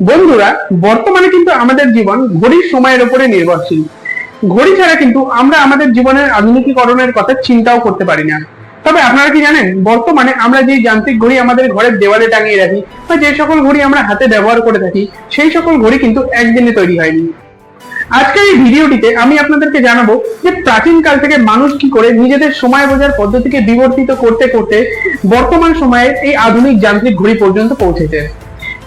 বন্ধুরা, বর্তমানে কিন্তু আমাদের জীবন ঘড়ির সময়ের উপরে নির্ভরশীল। ঘড়ি ছাড়া কিন্তু আমরা আমাদের জীবনের আধুনিকীকরণের কথা চিন্তাও করতে পারি না। তবে আপনারা কি জানেন, বর্তমানে আমরা যে যান্ত্রিক ঘড়ি আমাদের ঘরের দেওয়ালে টাঙিয়ে রাখি বা যে সকল ঘড়ি আমরা হাতে ব্যবহার করে থাকি, সেই সকল ঘড়ি কিন্তু একদিনে তৈরি হয়নি। আজকের এই ভিডিওটিতে আমি আপনাদেরকে জানাব যে প্রাচীন কাল থেকে মানুষ কি করে নিজেদের সময় বোঝার পদ্ধতিকে বিবর্তিত করতে করতে বর্তমান সময়ে এই আধুনিক যান্ত্রিক ঘড়ি পর্যন্ত পৌঁছেছে।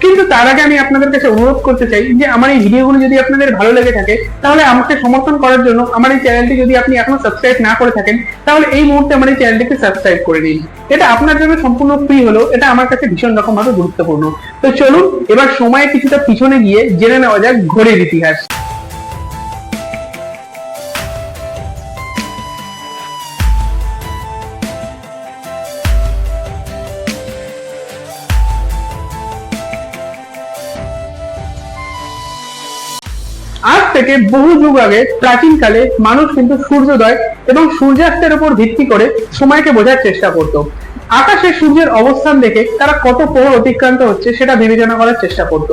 কিন্তু তার আগে আমি আপনাদের কাছে অনুরোধ করতে চাই যে আমার এই ভিডিওগুলো যদি আপনাদের ভালো লেগে থাকে, তাহলে আমাকে সমর্থন করার জন্য আমার এই চ্যানেলটি যদি আপনি এখনও সাবস্ক্রাইব না করে থাকেন, তাহলে এই মুহূর্তে আমার এই চ্যানেলটিকে সাবস্ক্রাইব করে নিন। এটা আপনার জন্য সম্পূর্ণ ফ্রি হলো, এটা আমার কাছে ভীষণ রকমভাবে গুরুত্বপূর্ণ। তো চলুন, এবার সময়ে কিছুটা পিছনে গিয়ে জেনে নেওয়া যাক ঘোরের ইতিহাস। আজ থেকে বহু যুগ আগে প্রাচীনকালে মানুষ কিন্তু সূর্যোদয় এবং সূর্যাস্তের উপর ভিত্তি করে সময়কে বোঝার চেষ্টা করত। আকাশে সূর্যের অবস্থান দেখে তারা কত প্রহর অতিক্রান্ত হচ্ছে সেটা বিবেচনা করার চেষ্টা করত।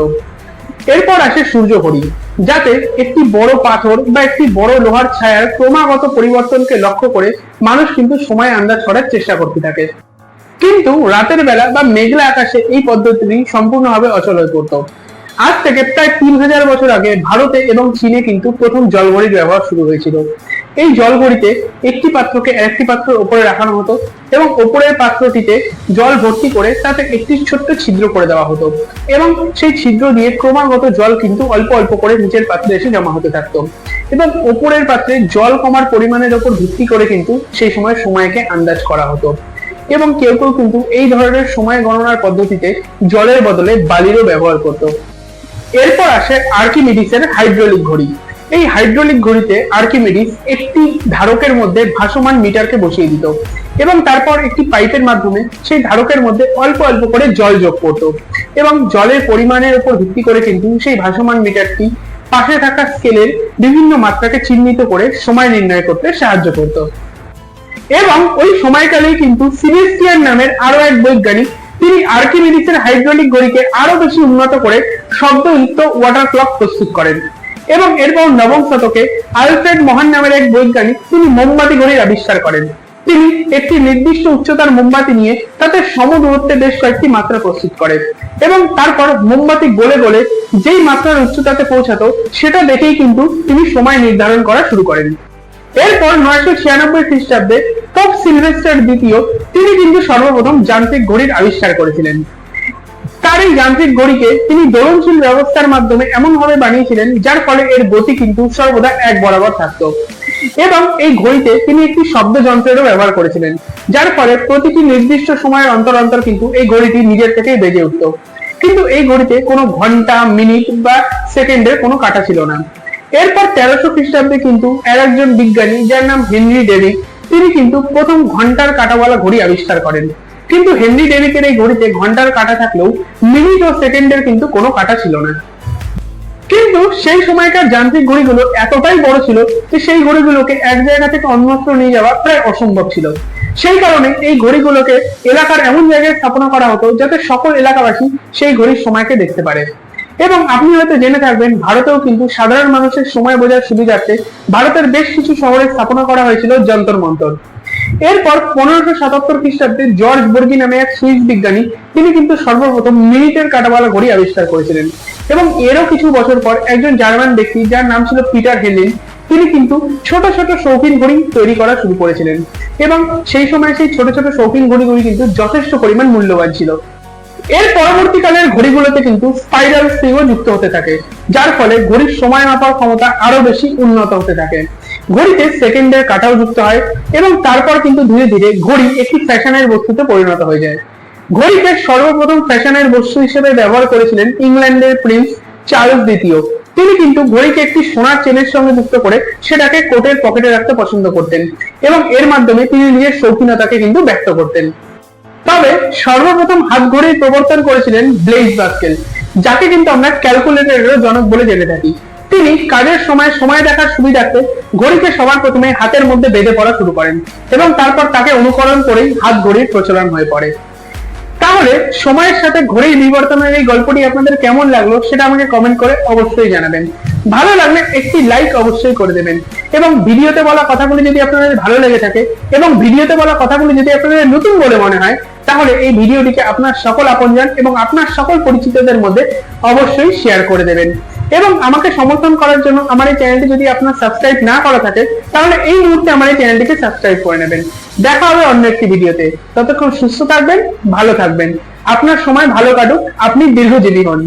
এরপর আসে সূর্য ঘড়ি যাতে একটি বড় পাথর বা একটি বড় লোহার ছায়ার ক্রমাগত পরিবর্তনকে লক্ষ্য করে মানুষ কিন্তু সময় আন্দাজ করার চেষ্টা করতে থাকে। কিন্তু রাতের বেলা বা মেঘলা আকাশে এই পদ্ধতিটি সম্পূর্ণভাবে অচল হয়ে পড়তো। আজ থেকে প্রায় তিন হাজার বছর আগে ভারতে এবং চীনে কিন্তু প্রথম জলঘড়ির ব্যবহার শুরু হয়েছিল। এই জলঘড়িতে একটি পাত্রকে আরেকটি পাত্রের উপরে রাখানো হতো এবং উপরের পাত্রটিতে জল ভর্তি করে তাতে একটি ছোট্ট ছিদ্র করে দেওয়া হতো এবং সেই ছিদ্র দিয়ে ক্রমাগত জল কিন্তু অল্প অল্প করে নিচের পাত্রে এসে জমা হতে থাকতো। এবং উপরের পাত্রে জল কমার পরিমাণের উপর ভিত্তি করে কিন্তু সেই সময় সময়কে আন্দাজ করা হতো। এবং কেউ কেউ কিন্তু এই ধরনের সময় গণনার পদ্ধতিতে জলের বদলে বালিরও ব্যবহার করতো। এরপর আসে আর্কিমিডিসের হাইড্রোলিক ঘড়ি। এই হাইড্রোলিক ঘড়িতে আর্কিমিডিস একটি ধারকের মধ্যে ভাসমান মিটারকে বসিয়ে দিত এবং তারপর একটি পাইপের মাধ্যমে সেই ধারকের মধ্যে অল্প অল্প করে জল যোগ করত এবং জলের পরিমাণের উপর ভিত্তি করে কিন্তু সেই ভাসমান মিটারটি পাশে থাকা স্কেলের বিভিন্ন মাত্রাকে চিহ্নিত করে সময় নির্ণয় করতে সাহায্য করত। এবং ওই সময়কালেই কিন্তু সিলেস্টিয়ান নামের আরও এক বৈজ্ঞানিক তিনি আর্কিমিডিসের হাইড্রোলিক ঘড়িকে আরও বেশি উন্নত করে শব্দযুক্ত ওয়াটার ক্লক প্রস্তুত করেন। এবং এরপর নবম শতকে আলফ্রেড মহান নামের এক বৈজ্ঞানিক তিনি মোমবাতি ঘড়ির আবিষ্কার করেন। তিনি একটি নির্দিষ্ট উচ্চতার মোমবাতি নিয়ে তাতে সমদূরত্বে বেশ কয়েকটি মাত্রা প্রস্তুত করেন এবং তারপর মোমবাতি গলে গলে যেই মাত্রার উচ্চতাতে পৌঁছাতো সেটা দেখেই কিন্তু তিনি সময় নির্ধারণ করা শুরু করেন। এরপর নয়শো ছিয়ানব্বই খ্রিস্টাব্দে পোপ সিলভেস্টার দ্বিতীয় তিনি কিন্তু সর্বপ্রথম যান্ত্রিক ঘড়ির আবিষ্কার করেছিলেন। তার এই যান্ত্রিক ঘড়িকে তিনি দোলনশীল ব্যবস্থার মাধ্যমে এমন ভাবে বানিয়েছিলেন, যার ফলে এর গতি কিন্তু সর্বদা এক বরাবর থাকতো। এবং এই ঘড়িতে তিনি একটি শব্দ যন্ত্রেরও ব্যবহার করেছিলেন, যার ফলে প্রতিটি নির্দিষ্ট সময়ের অন্তর অন্তর কিন্তু এই ঘড়িটি নিজের থেকেই বেজে উঠত। কিন্তু এই ঘড়িতে কোনো ঘণ্টা, মিনিট বা সেকেন্ডের কোনো কাটা ছিল না। এরপর তেরোশো খ্রিস্টাব্দে কিন্তু আর একজন বিজ্ঞানী, যার নাম হেনরি ডেভিক তিনি কিন্তু প্রথম ঘণ্টার কাটাওয়ালা ঘড়ি আবিষ্কার করেন। কিন্তু হেনরি ডেভিকের এই ঘড়িতে ঘণ্টার কাটা থাকলেও মিনিট ও সেকেন্ডের কিন্তু কোনো কাটা ছিল না। কিন্তু সেই সময়কার যান্ত্রিক ঘড়িগুলো এতটাই বড় ছিল যে সেই ঘড়িগুলোকে এক জায়গা থেকে অন্যত্র নিয়ে যাওয়া প্রায় অসম্ভব ছিল। সেই কারণে এই ঘড়িগুলোকে এলাকার এমন জায়গায় স্থাপনা করা হতো যাতে সকল এলাকাবাসী সেই ঘড়ির সময়কে দেখতে পারে। এবং আপনি হয়তো জেনে থাকবেন, ভারতেও কিন্তু সাধারণ মানুষের সময় বোঝার সুবিধার্থে ভারতের বেশ কিছু শহরে স্থাপনা করা হয়েছিল যন্তর মন্তর। এরপর পনেরোশো সাতাত্তর খ্রিস্টাব্দে জর্জ বর্গি নামে এক সুইস বিজ্ঞানী, তিনি কিন্তু সর্বপ্রথম মিনিটের কাটাওয়ালা ঘড়ি আবিষ্কার করেছিলেন। এবং এরও কিছু বছর পর একজন জার্মান ব্যক্তি, যার নাম ছিল পিটার হেলিন তিনি কিন্তু ছোট ছোট শৌখিন ঘড়ি তৈরি করা শুরু করেছিলেন। এবং সেই সময় সেই ছোট ছোট শৌখিন ঘড়িগুলি কিন্তু যথেষ্ট পরিমাণ মূল্যবান ছিল। এর পরবর্তীকালের ঘড়িগুলোতে কিন্তু স্পাইরাল স্প্রিংও যুক্ত হতে থাকে, যার ফলে ঘড়ির সময় মাপার ক্ষমতা আরও বেশি উন্নত হতে থাকে। ঘড়িতে সেকেন্ডের কাটাও যুক্ত হয় এবং তারপর কিন্তু ধীরে ধীরে ঘড়ি একটি ফ্যাশনের বস্তুতে পরিণত হয়ে যায়। ঘড়িকে সর্বপ্রথম ফ্যাশনের বস্তু হিসেবে ব্যবহার করেছিলেন ইংল্যান্ডের প্রিন্স চার্লস দ্বিতীয়। তিনি কিন্তু ঘড়িকে একটি সোনার চেনের সঙ্গে যুক্ত করে সেটাকে কোটের পকেটে রাখতে পছন্দ করতেন এবং এর মাধ্যমে তিনি নিজের শৌখিনতাকে কিন্তু ব্যক্ত করতেন। তবে সর্বপ্রথম হাত ঘড়ির প্রবর্তন করেছিলেন ব্লেজ বাস্কেল যাকে কিন্তু আমরা ক্যালকুলেটরের জনক বলে জেনে থাকি। তিনি কাজের সময় সময় দেখার সুবিধার্থে ঘড়িকে সবার প্রথমে হাতের মধ্যে বেঁধে পড়া শুরু করেন এবং তারপর তাকে অনুকরণ করেই হাত ঘড়ির প্রচলন হয়ে পড়ে। তাহলে সময়ের সাথে ঘোরেই বিবর্তনের এই গল্পটি আপনাদের কেমন লাগল সেটা আমাকে কমেন্ট করে অবশ্যই জানাবেন। ভালো লাগলে একটি লাইক অবশ্যই করে দেবেন এবং ভিডিওতে বলা কথাগুলি যদি আপনাদের ভালো লেগে থাকে এবং ভিডিওতে বলা কথাগুলি যদি আপনাদের নতুন বলে মনে হয় তাহলে এই ভিডিওটিকে আপনার সকল আপনজন এবং আপনার সকল পরিচিতদের মধ্যে অবশ্যই শেয়ার করে দেবেন। এবং আমাকে সমর্থন করার জন্য আমার এই চ্যানেলটি যদি আপনার সাবস্ক্রাইব না করা থাকে, তাহলে এই মুহূর্তে আমার এই চ্যানেলটিকে সাবস্ক্রাইব করে নেবেন। দেখা হবে অন্য একটি ভিডিওতে। ততক্ষণ সুস্থ থাকবেন, ভালো থাকবেন। আপনার সময় ভালো কাটুক। আপনি দীর্ঘজীবী হন।